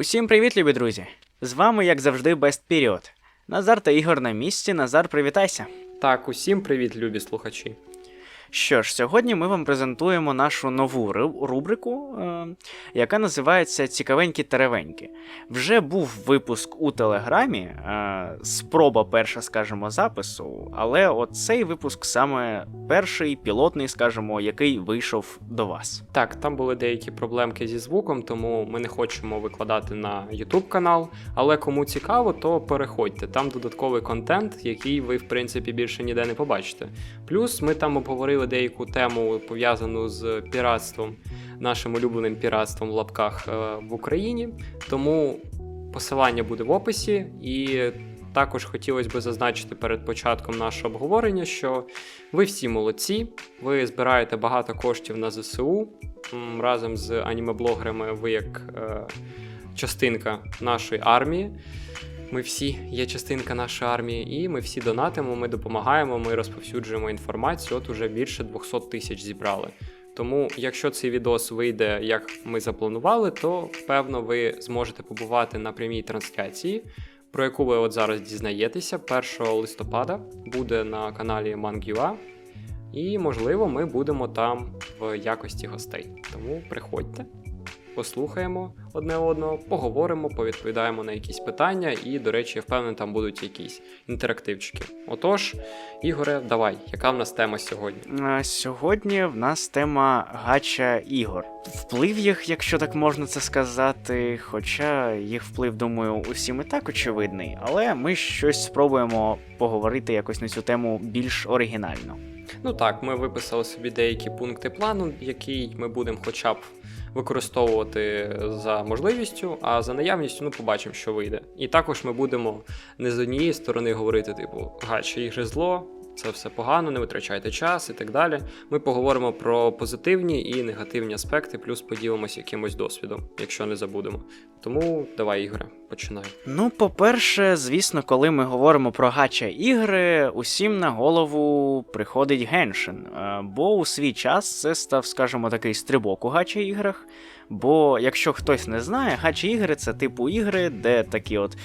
Усім привіт, любі друзі! З вами, як завжди, Best Period. Назар та Ігор на місці. Назар, привітайся. Так, усім привіт, любі слухачі. Що ж, сьогодні ми вам презентуємо нашу нову рубрику, е, яка називається Цікавенькі теревенькі. Вже був випуск у Телеграмі, е, спроба перша, скажімо, запису, але от цей випуск саме перший пілотний, скажімо, який вийшов до вас. Так, там були деякі проблемки зі звуком, тому ми не хочемо викладати на YouTube канал. Але кому цікаво, то переходьте. Там додатковий контент, який ви, в принципі, більше ніде не побачите. Плюс ми там обговорили деяку тему пов'язану з піратством, нашим улюбленим піратством в лапках е, в Україні. Тому посилання буде в описі і. Також хотілося б зазначити перед початком нашого обговорення, що ви всі молодці, ви збираєте багато коштів на ЗСУ. Разом з анімеблогерами ви як е, частинка нашої армії. Ми всі є частинка нашої армії, і ми всі донатимо, ми допомагаємо, ми розповсюджуємо інформацію. От уже більше 200 тисяч зібрали. Тому, якщо цей відос вийде, як ми запланували, то певно ви зможете побувати на прямій трансляції, про яку ви от зараз дізнаєтеся 1 листопада буде на каналі Mangua. І, можливо, ми будемо там в якості гостей. Тому приходьте, послухаємо одне одного, поговоримо, повідповідаємо на якісь питання, і, до речі, я впевнений, там будуть якісь інтерактивчики. Отож, Ігоре, давай, яка в нас тема сьогодні? Е, Сьогодні в нас тема гача ігор. Вплив їх, якщо так можна це сказати, хоча їх вплив, думаю, усім і так очевидний, але ми щось спробуємо поговорити якось на цю тему більш оригінально. Ну так, ми виписали собі деякі пункти плану, який ми будемо хоча б використовувати за можливістю, а за наявністю ну побачимо, що вийде. І також ми будемо не з однієї сторони говорити, типу, гача ігри зло. Це все погано, не витрачайте час і так далі. Ми поговоримо про позитивні і негативні аспекти, плюс поділимося якимось досвідом, якщо не забудемо. Тому давай, Ігоре, починай. Ну, по-перше, звісно, коли ми говоримо про гача ігри, усім на голову приходить Геншин. Е, Бо у свій час це став, скажімо, такий стрибок у гача іграх. Бо якщо хтось не знає, гача ігри це типу ігри, де такі от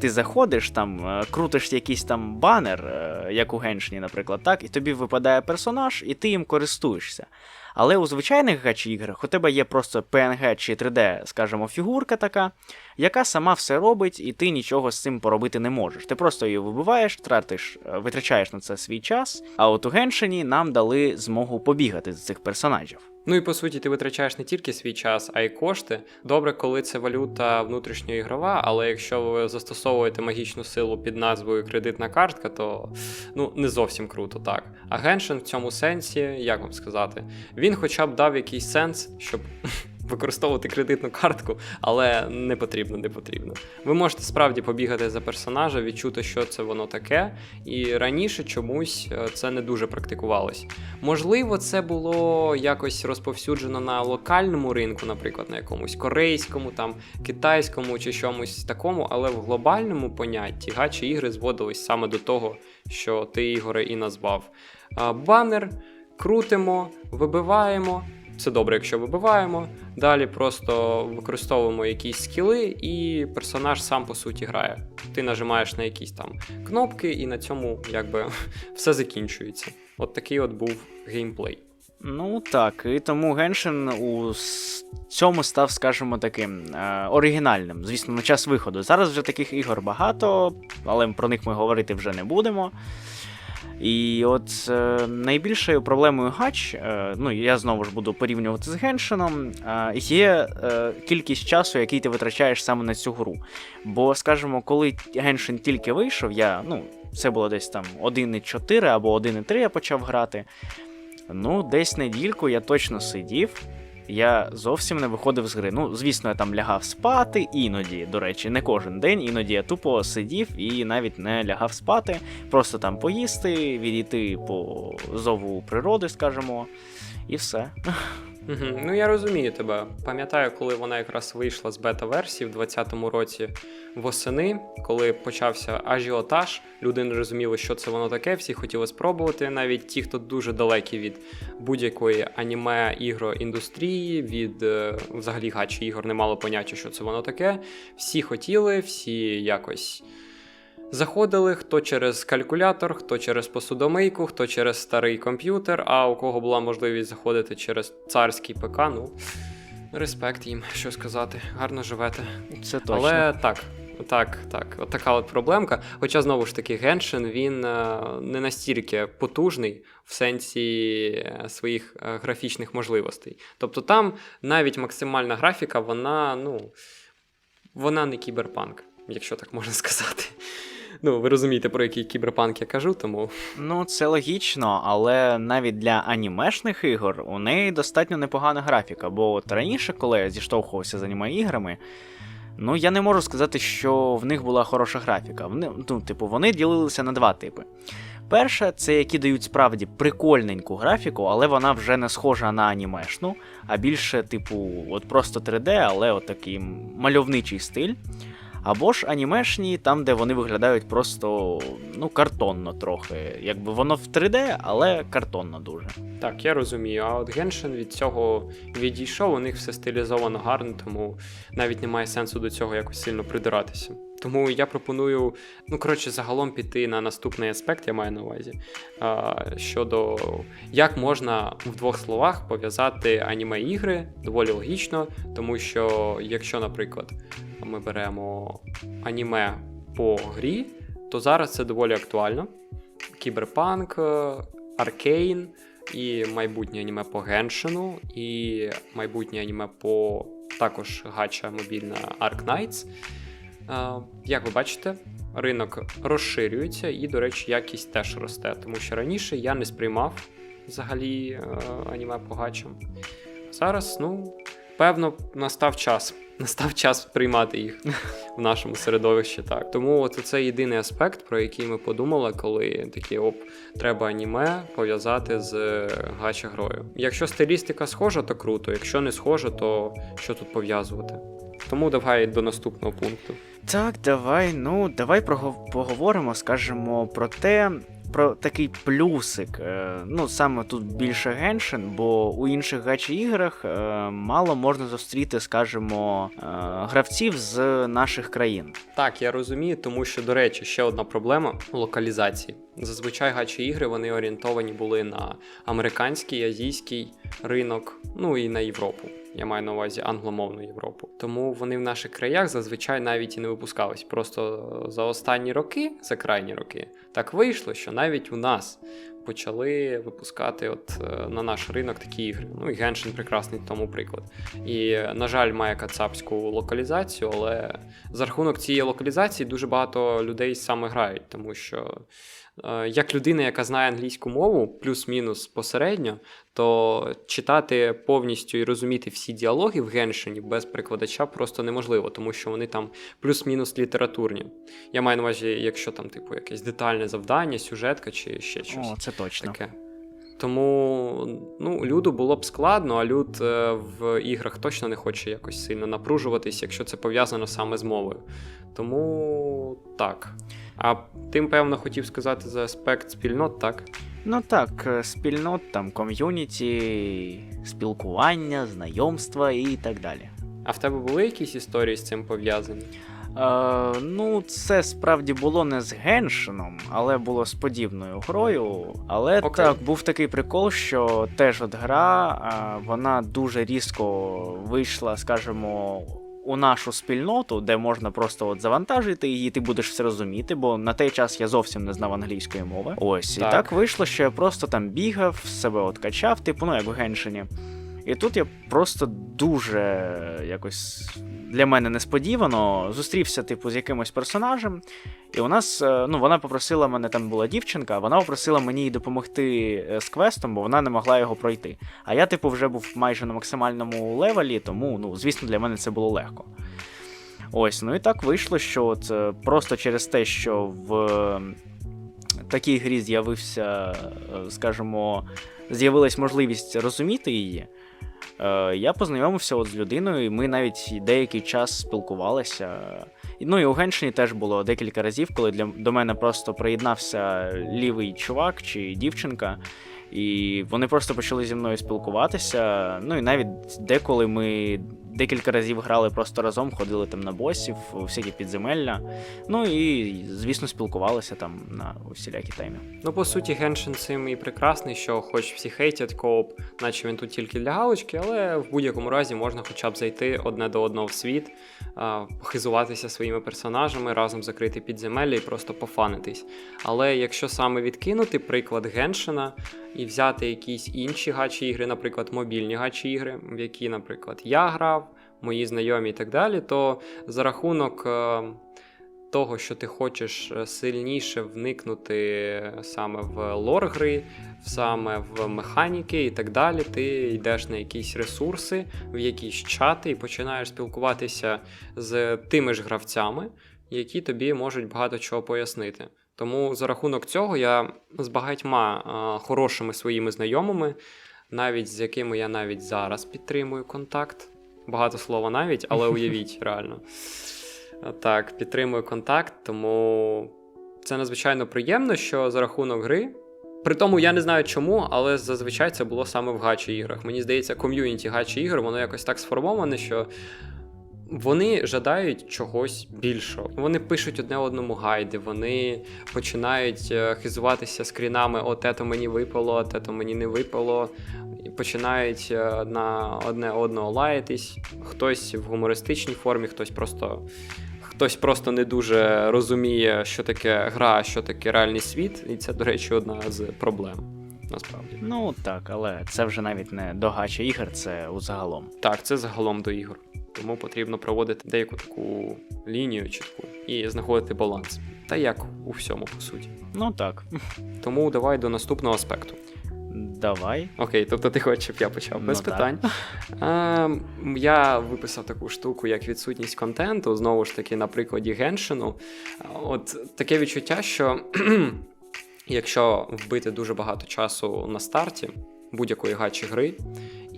ти заходиш, там е, крутиш якийсь там банер, е, як у Геншині, наприклад, так, і тобі випадає персонаж, і ти їм користуєшся. Але у звичайних гачі іграх у тебе є просто PNG чи 3D, скажімо, фігурка така, яка сама все робить, і ти нічого з цим поробити не можеш. Ти просто її вибиваєш, тратиш, е, витрачаєш на це свій час. А от у Геншині нам дали змогу побігати з цих персонажів. Ну і по суті, ти витрачаєш не тільки свій час, а й кошти. Добре, коли це валюта внутрішньоігрова, але якщо ви застосовуєте магічну силу під назвою кредитна картка, то ну не зовсім круто, так. А Геншин в цьому сенсі, як вам сказати, він хоча б дав якийсь сенс, щоб. Використовувати кредитну картку, але не потрібно, не потрібно. Ви можете справді побігати за персонажа, відчути, що це воно таке, і раніше чомусь е, це не дуже практикувалось. Можливо, це було якось розповсюджено на локальному ринку, наприклад, на якомусь корейському, там китайському чи чомусь такому, але в глобальному понятті гачі ігри зводились саме до того, що ти Ігоре і назвав. Банер крутимо, вибиваємо. Це добре, якщо вибиваємо. Далі просто використовуємо якісь скіли, і персонаж сам по суті грає. Ти нажимаєш на якісь там кнопки, і на цьому якби все закінчується. От такий от був геймплей. Ну так, і тому Геншин у цьому став, скажімо, таким е, оригінальним, звісно, на час виходу. Зараз вже таких ігор багато, але про них ми говорити вже не будемо. І от е, найбільшою проблемою гач, е, ну я знову ж буду порівнювати з Геншином, е, є е, кількість часу, який ти витрачаєш саме на цю гру. Бо, скажімо, коли Геншин тільки вийшов, я, ну, це було десь там 1.4 або 1.3 я почав грати. Ну, десь недільку я точно сидів. Я зовсім не виходив з гри. Ну, звісно, я там лягав спати, іноді, до речі, не кожен день, іноді я тупо сидів і навіть не лягав спати, просто там поїсти, відійти по зову природи, скажімо, і все. Угу. Ну я розумію тебе. Пам'ятаю, коли вона якраз вийшла з бета-версії в 2020 році восени, коли почався ажіотаж, люди не розуміли, що це воно таке, всі хотіли спробувати. Навіть ті, хто дуже далекі від будь-якої аніме ігроіндустрії, від е, взагалі гачі ігор не мало поняття, що це воно таке. Всі хотіли, всі якось. Заходили хто через калькулятор, хто через посудомийку, хто через старий комп'ютер, а у кого була можливість заходити через царський ПК, ну респект їм, що сказати, гарно живете. Це точно. Але так, так, так, от така от проблемка. Хоча знову ж таки, Genshin, він е, не настільки потужний в сенсі е, своїх е, графічних можливостей. Тобто там навіть максимальна графіка, вона, ну, вона не кіберпанк, якщо так можна сказати. Ну, ви розумієте, про який кіберпанк я кажу, тому. Ну, це логічно, але навіть для анімешних ігор у неї достатньо непогана графіка. Бо от раніше, коли я зіштовхувався з аніме-іграми, ну я не можу сказати, що в них була хороша графіка. Вони, ну, типу, вони ділилися на два типи. Перша це які дають справді прикольненьку графіку, але вона вже не схожа на анімешну, а більше, типу, от просто 3D, але от такий мальовничий стиль. Або ж анімешні, там, де вони виглядають просто ну, картонно трохи. Якби воно в 3D, але картонно дуже. Так, я розумію. А от Геншин від цього відійшов, у них все стилізовано гарно, тому навіть немає сенсу до цього якось сильно придиратися. Тому я пропоную, ну коротше, загалом піти на наступний аспект, я маю на увазі. А, щодо як можна в двох словах пов'язати аніме-ігри доволі логічно, тому що якщо, наприклад, ми беремо аніме по грі, то зараз це доволі актуально. Кіберпанк, Аркейн і майбутнє аніме по Геншину, і майбутнє аніме по також гача мобільна Ark Knights. Е, Як ви бачите, ринок розширюється і, до речі, якість теж росте, тому що раніше я не сприймав взагалі е, аніме по гачам. Зараз, ну, певно, настав час. Настав час приймати їх в нашому середовищі. Так. Тому от це єдиний аспект, про який ми подумали, коли такі оп, треба аніме пов'язати з гача грою. Якщо стилістика схожа, то круто. Якщо не схожа, то що тут пов'язувати? Тому давай до наступного пункту. Так, давай, ну, давай поговоримо, скажімо, про те, про такий плюсик. Е, ну, саме тут більше геншин, бо у інших гачі іграх е, мало можна зустріти, скажімо, е, гравців з наших країн. Так, я розумію, тому що, до речі, ще одна проблема локалізації. Зазвичай гачі ігри вони орієнтовані були на американський, азійський ринок, ну і на Європу. Я маю на увазі англомовну Європу. Тому вони в наших краях зазвичай навіть і не випускались. Просто за останні роки, за крайні роки, так вийшло, що навіть у нас почали випускати от е, на наш ринок такі ігри. Ну і Genshin прекрасний тому приклад. І, на жаль, має кацапську локалізацію, але за рахунок цієї локалізації дуже багато людей саме грають, тому що. Е, Як людина, яка знає англійську мову, плюс-мінус посередньо, то читати повністю і розуміти всі діалоги в Геншині без перекладача просто неможливо, тому що вони там плюс-мінус літературні. Я маю на увазі, якщо там, типу, якесь детальне завдання, сюжетка чи ще щось О, це точно. таке. Тому ну, люду було б складно, а люд е, в іграх точно не хоче якось сильно напружуватись, якщо це пов'язано саме з мовою. Тому так. А ти, певно, хотів сказати за аспект спільнот, так? Ну так, е, спільнот, там ком'юніті, спілкування, знайомства і так далі. А в тебе були якісь історії з цим пов'язані? Е, ну, це справді було не з Геншином, але було з подібною грою. Але Окей. так, був такий прикол, що теж от гра, е, вона дуже різко вийшла, скажімо, у нашу спільноту, де можна просто от завантажити її, ти будеш все розуміти, бо на той час я зовсім не знав англійської мови. Ось, Так. і так вийшло, що я просто там бігав, себе от качав, типу, ну як в Геншині. І тут я просто дуже якось для мене несподівано зустрівся, типу, з якимось персонажем. І у нас, е, ну, вона попросила мене, там була дівчинка, вона попросила мені допомогти е, з квестом, бо вона не могла його пройти. А я, типу, вже був майже на максимальному левелі, тому, ну, звісно, для мене це було легко. Ось, ну і так вийшло, що от, е, просто через те, що в такій грі з'явився, скажімо, з'явилась можливість розуміти її. Е, я познайомився от з людиною, і ми навіть деякий час спілкувалися. Ну і у Геншині теж було декілька разів, коли для, до мене просто приєднався лівий чувак чи дівчинка. І вони просто почали зі мною спілкуватися. Ну і навіть деколи ми декілька разів грали просто разом, ходили там на босів, у всякі підземелля. Ну і, звісно, спілкувалися там на усілякі темі. Ну, по суті, Геншин цим і прекрасний, що хоч всі хейтять кооп, наче він тут тільки для галочки, але в будь-якому разі можна хоча б зайти одне до одного в світ, похизуватися своїми персонажами, разом закрити підземелля і просто пофанитись. Але якщо саме відкинути приклад Геншина і взяти якісь інші гачі ігри, наприклад, мобільні гачі ігри, в які, наприклад, я грав, мої знайомі і так далі, то за рахунок. е, того, що ти хочеш е, сильніше вникнути саме в лор гри, саме в механіки і так далі, ти йдеш на якісь ресурси, в якісь чати і починаєш спілкуватися з тими ж гравцями, які тобі можуть багато чого пояснити. Тому за рахунок цього я з багатьма е, хорошими своїми знайомими, навіть з якими я навіть зараз підтримую контакт. Багато слова навіть, але уявіть реально. Так, підтримую контакт, тому це надзвичайно приємно, що за рахунок гри. При тому я не знаю чому, але зазвичай це було саме в гачі іграх. Мені здається, ком'юніті гачі ігор, воно якось так сформоване, що вони жадають чогось більшого. Вони пишуть одне одному гайди, вони починають е, хизуватися скрінами: от те-то мені випало, от те-то мені не випало. І починають е, на одне одного лаятись. Хтось в гумористичній формі, хтось просто. Хтось просто не дуже розуміє, що таке гра, що таке реальний світ, і це, до речі, одна з проблем. Насправді. Ну так, але це вже навіть не до гача ігор, це узагалом. Так, це загалом до ігор. Тому потрібно проводити деяку таку лінію чітку і знаходити баланс. Та як у всьому, по суті. Ну так, Тому давай до наступного аспекту. давай. Окей, тобто ти хочеш, щоб я почав без Ну, питань. Ем, я виписав таку штуку, як відсутність контенту, знову ж таки, на прикладі Геншину. От таке відчуття, що якщо вбити дуже багато часу на старті будь-якої гачі гри,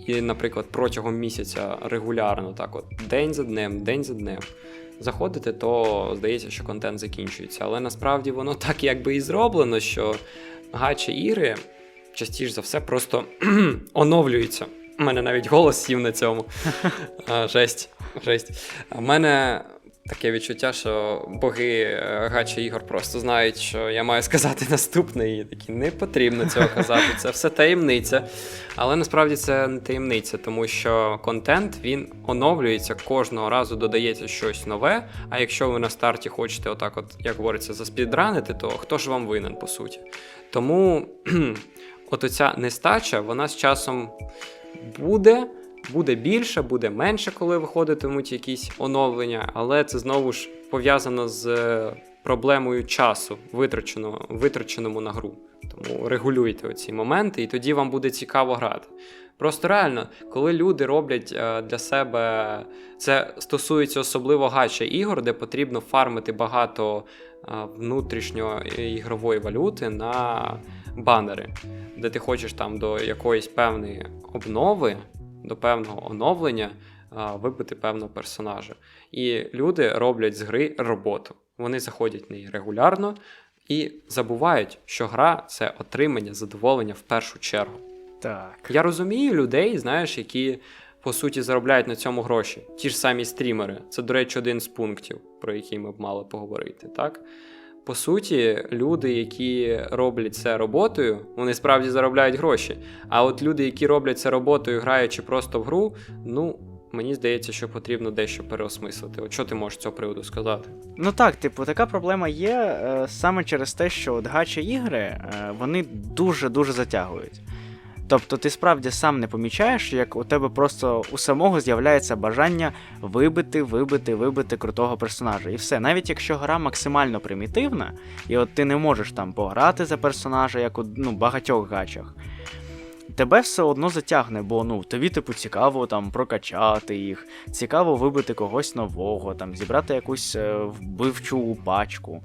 і, наприклад, протягом місяця регулярно, так от день за днем, день за днем. Заходити, то здається, що контент закінчується. Але насправді воно так якби і зроблено, що гачі ігри частіше за все просто оновлюються. У мене навіть голос сів на цьому. Жесть, жесть. У мене таке відчуття, що боги е, гача ігор просто знають, що я маю сказати наступне, і такі не потрібно цього казати. Це все таємниця. Але насправді це не таємниця, тому що контент він оновлюється кожного разу додається щось нове. А якщо ви на старті хочете, отак, от як говориться, заспідранити, то хто ж вам винен по суті? Тому от оця нестача, вона з часом буде. Буде більше, буде менше, коли виходитимуть якісь оновлення, але це знову ж пов'язано з е, проблемою часу, витраченого, витраченому на гру. Тому регулюйте оці моменти, і тоді вам буде цікаво грати. Просто реально, коли люди роблять е, для себе це стосується особливо гача ігор, де потрібно фармити багато е, внутрішньоігрової валюти на банери, де ти хочеш там до якоїсь певної обнови, до певного оновлення вибити певного персонажа. І люди роблять з гри роботу. Вони заходять в неї регулярно і забувають, що гра це отримання задоволення в першу чергу. Так. Я розумію людей, знаєш, які по суті заробляють на цьому гроші. Ті ж самі стрімери. Це, до речі, один з пунктів, про який ми б мали поговорити. Так? По суті, люди, які роблять це роботою, вони справді заробляють гроші. А от люди, які роблять це роботою, граючи просто в гру, ну. Мені здається, що потрібно дещо переосмислити. От що ти можеш з цього приводу сказати? Ну так, типу, така проблема є е, саме через те, що от гача ігри е, вони дуже-дуже затягують. Тобто ти справді сам не помічаєш, як у тебе просто у самого з'являється бажання вибити, вибити, вибити крутого персонажа. І все. Навіть якщо гра максимально примітивна, і от ти не можеш там пограти за персонажа, як у ну, багатьох гачах. Тебе все одно затягне, бо ну тобі типу цікаво там прокачати їх, цікаво вибити когось нового, там зібрати якусь е, вбивчу пачку.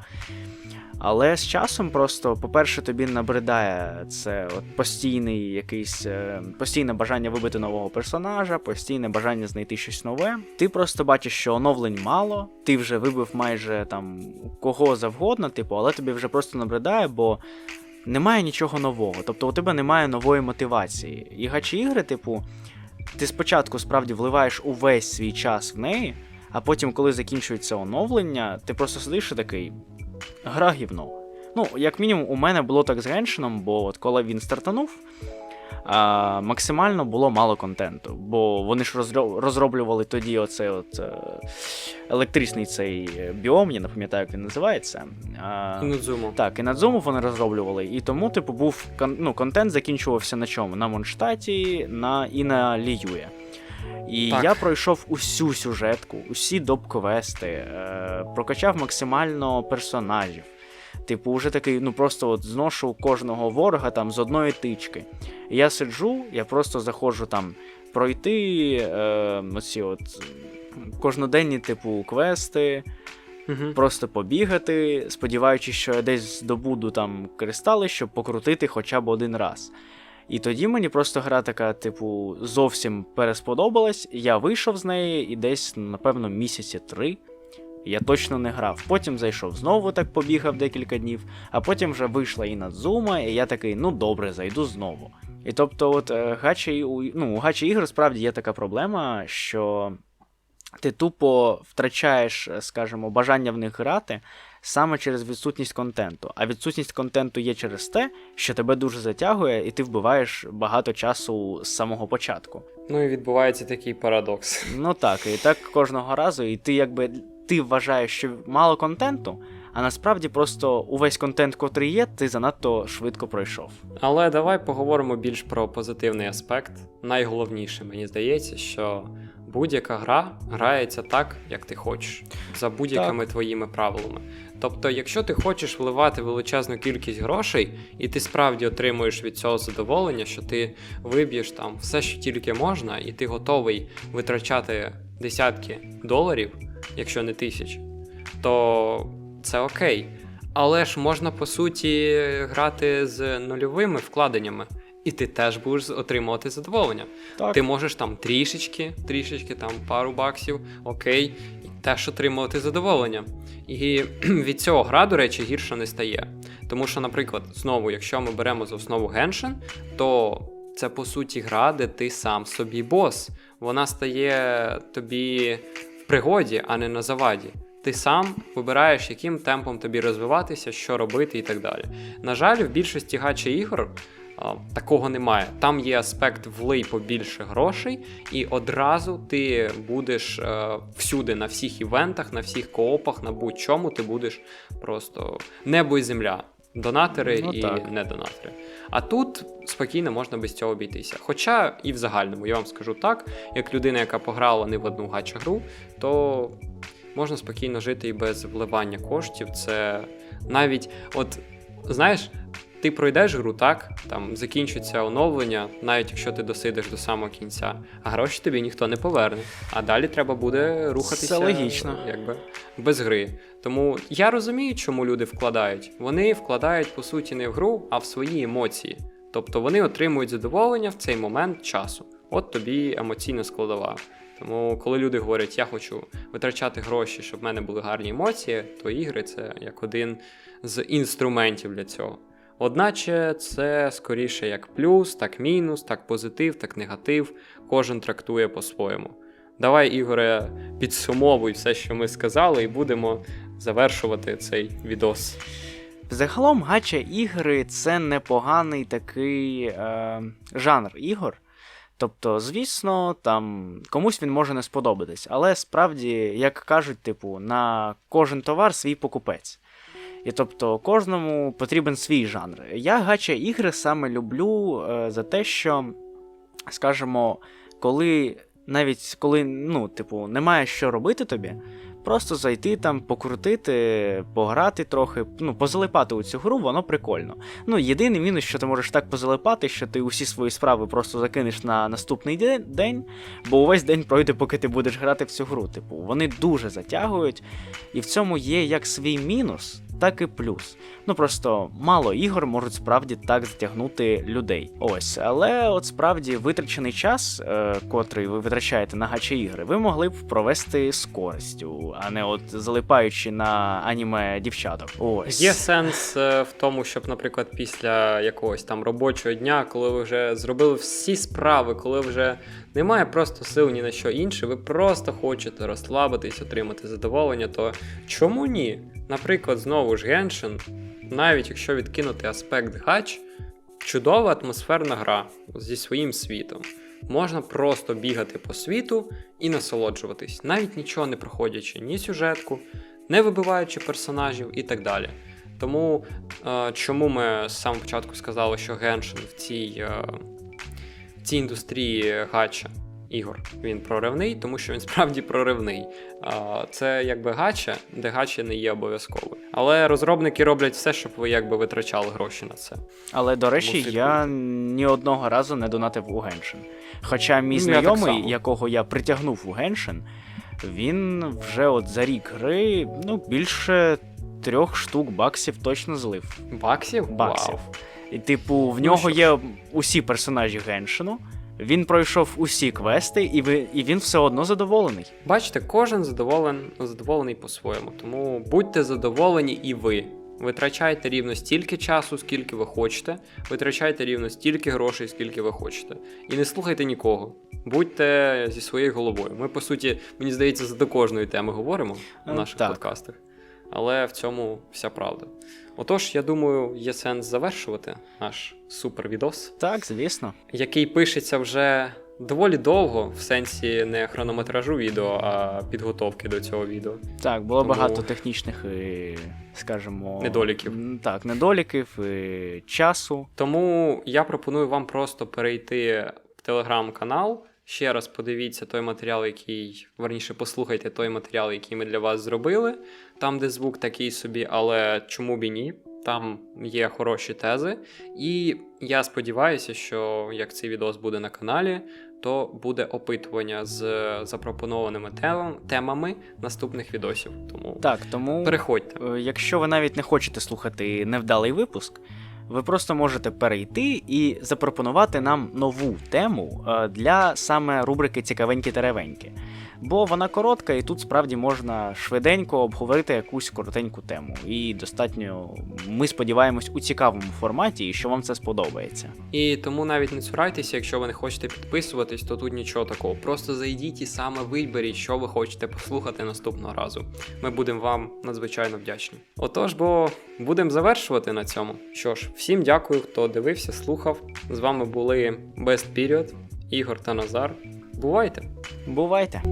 Але з часом просто, по-перше, тобі набридає це от постійний якийсь е, постійне бажання вибити нового персонажа, постійне бажання знайти щось нове. Ти просто бачиш, що оновлень мало, ти вже вибив майже там кого завгодно, типу, але тобі вже просто набридає, бо немає нічого нового. Тобто у тебе немає нової мотивації. І гачі ігри, типу, ти спочатку справді вливаєш увесь свій час в неї, а потім, коли закінчується оновлення, ти просто сидиш і такий. Гра гівно. Ну, як мінімум, у мене було так з Геншином, бо от коли він стартанув, а, максимально було мало контенту. Бо вони ж розроблювали тоді оцей от е, електричний цей біом, я не пам'ятаю, як він називається. А, Інудзумо. так, і на Дзуму вони розроблювали. І тому, типу, був ну, контент закінчувався на чому? На Монштаті на, і на Ліює. І Так. я пройшов усю сюжетку, усі доп-квести, е, прокачав максимально персонажів. Типу, вже такий, ну просто от зношу кожного ворога там з одної тички. І я сиджу, я просто заходжу там пройти е, оці от кожноденні, типу, квести, Угу. просто побігати, сподіваючись, що я десь здобуду там кристали, щоб покрутити хоча б один раз. І тоді мені просто гра така, типу, зовсім пересподобалась. Я вийшов з неї і десь, напевно, місяці три. Я точно не грав. Потім зайшов знову, так побігав декілька днів, а потім вже вийшла і Надзума, і я такий, ну добре, зайду знову. І тобто, от е, гачі, ну, у гачі ігр справді є така проблема, що ти тупо втрачаєш, е, скажімо, бажання в них грати саме через відсутність контенту. А відсутність контенту є через те, що тебе дуже затягує, і ти вбиваєш багато часу з самого початку. Ну і відбувається такий парадокс. Ну так, і так кожного разу, і ти якби ти вважаєш, що мало контенту, а насправді просто увесь контент, котрий є, ти занадто швидко пройшов. Але давай поговоримо більш про позитивний аспект. Найголовніше, мені здається, що будь-яка гра грається так, як ти хочеш, за будь-якими твоїми правилами. Тобто, якщо ти хочеш вливати величезну кількість грошей, і ти справді отримуєш від цього задоволення, що ти виб'єш там все, що тільки можна, і ти готовий витрачати десятки доларів, якщо не тисяч, то це окей. Але ж можна по суті грати з нульовими вкладеннями, і ти теж будеш отримувати задоволення. Так. Ти можеш там трішечки, трішечки, там пару баксів, окей, і теж отримувати задоволення. І від цього гра, до речі, гірше не стає. Тому що, наприклад, знову, якщо ми беремо за основу Genshin, то це по суті гра, де ти сам собі бос. Вона стає тобі в пригоді, а не на заваді. Ти сам вибираєш, яким темпом тобі розвиватися, що робити і так далі. На жаль, в більшості гача ігор такого немає. Там є аспект влий побільше грошей, і одразу ти будеш е, всюди, на всіх івентах, на всіх коопах, на будь-чому ти будеш просто небо і земля. Донатори Ну, і так. не донатори. А тут спокійно можна без цього обійтися. Хоча і в загальному, я вам скажу так, як людина, яка пограла не в одну гача гру, то можна спокійно жити і без вливання коштів. Це навіть, от знаєш, ти пройдеш гру так, там закінчиться оновлення, навіть якщо ти досидиш до самого кінця, а гроші тобі ніхто не поверне. А далі треба буде рухатися Це логічно. якби без гри. Тому я розумію, чому люди вкладають. Вони вкладають по суті не в гру, а в свої емоції. Тобто вони отримують задоволення в цей момент часу. От тобі емоційна складова. Тому, коли люди говорять, я хочу витрачати гроші, щоб в мене були гарні емоції, то ігри це як один з інструментів для цього. Одначе це скоріше як плюс, так мінус, так позитив, так негатив. Кожен трактує по-своєму. Давай, Ігоре, підсумовуй все, що ми сказали, і будемо завершувати цей відос. Загалом гача ігри це непоганий такий е, жанр ігор. Тобто, звісно, там комусь він може не сподобатись, але справді, як кажуть, типу, на кожен товар свій покупець. І тобто кожному потрібен свій жанр. Я гача ігри саме люблю е, за те, що, скажімо, коли навіть коли, ну, типу, немає що робити тобі, просто зайти там, покрутити, пограти трохи, ну, позалипати у цю гру, воно прикольно. Ну, єдиний мінус, що ти можеш так позалипати, що ти усі свої справи просто закинеш на наступний день, бо увесь день пройде, поки ти будеш грати в цю гру. Типу, вони дуже затягують, і в цьому є як свій мінус, так і плюс. Ну просто мало ігор можуть справді так затягнути людей. Ось, але от справді витрачений час, е, котрий ви витрачаєте на гачі ігри, ви могли б провести з користю, а не от залипаючи на аніме дівчаток. Ось Є сенс е, в тому, щоб, наприклад, після якогось там робочого дня, коли ви вже зробили всі справи, коли вже немає просто сил ні на що інше, ви просто хочете розслабитись, отримати задоволення, то чому ні? Наприклад, знову ж Genshin, навіть якщо відкинути аспект гач, чудова атмосферна гра зі своїм світом. Можна просто бігати по світу і насолоджуватись, навіть нічого не проходячи, ні сюжетку, не вибиваючи персонажів і так далі. Тому е, чому ми з самого початку сказали, що Геншин в цій, е, в цій індустрії гача ігор він проривний, тому що він справді проривний. Це якби гача, де гача не є обов'язковою. Але розробники роблять все, щоб ви якби витрачали гроші на це. Але до речі, Мусить я ні одного разу не донатив у Геншин. Хоча мій я знайомий, якого я притягнув у Геншин, він вже от за рік гри ну, більше трьох штук баксів точно злив. Баксів? Баксів. Вау. І, типу, в Ну, нього є усі персонажі Геншину. Він пройшов усі квести, і, ви, і він все одно задоволений. Бачите, кожен задоволен, задоволений по-своєму. Тому будьте задоволені і ви. Витрачайте рівно стільки часу, скільки ви хочете, витрачайте рівно стільки грошей, скільки ви хочете. І не слухайте нікого. Будьте зі своєю головою. Ми, по суті, мені здається, за до кожної теми говоримо в Е, наших так. подкастах. Але в цьому вся правда. Отож, я думаю, є сенс завершувати наш супер відос Так, звісно. який пишеться вже доволі довго, в сенсі не хронометражу відео, а підготовки до цього відео. Так, було Тому- багато технічних, і, скажімо, Недоліків. Так, недоліків, і часу. Тому я пропоную вам просто перейти в телеграм-канал. Ще раз подивіться той матеріал, який, верніше, послухайте той матеріал, який ми для вас зробили, там, де звук такий собі, але чому б і ні? Там є хороші тези. І я сподіваюся, що як цей відос буде на каналі, то буде опитування з запропонованими тем- темами наступних відосів. Тому Так, тому. переходьте. Е, Якщо ви навіть не хочете слухати невдалий випуск, ви просто можете перейти і запропонувати нам нову тему е, для саме рубрики Цікавенькі теревенькі. Бо вона коротка, і тут справді можна швиденько обговорити якусь коротеньку тему. І достатньо, ми сподіваємось, у цікавому форматі, і що вам це сподобається. І тому навіть не цурайтеся, якщо ви не хочете підписуватись, то тут нічого такого. Просто зайдіть і саме виберіть, що ви хочете послухати наступного разу. Ми будемо вам надзвичайно вдячні. Отож, бо будемо завершувати на цьому. Що ж, всім дякую, хто дивився, слухав. З вами були Best Period, Ігор та Назар. Бувайте! Бувайте!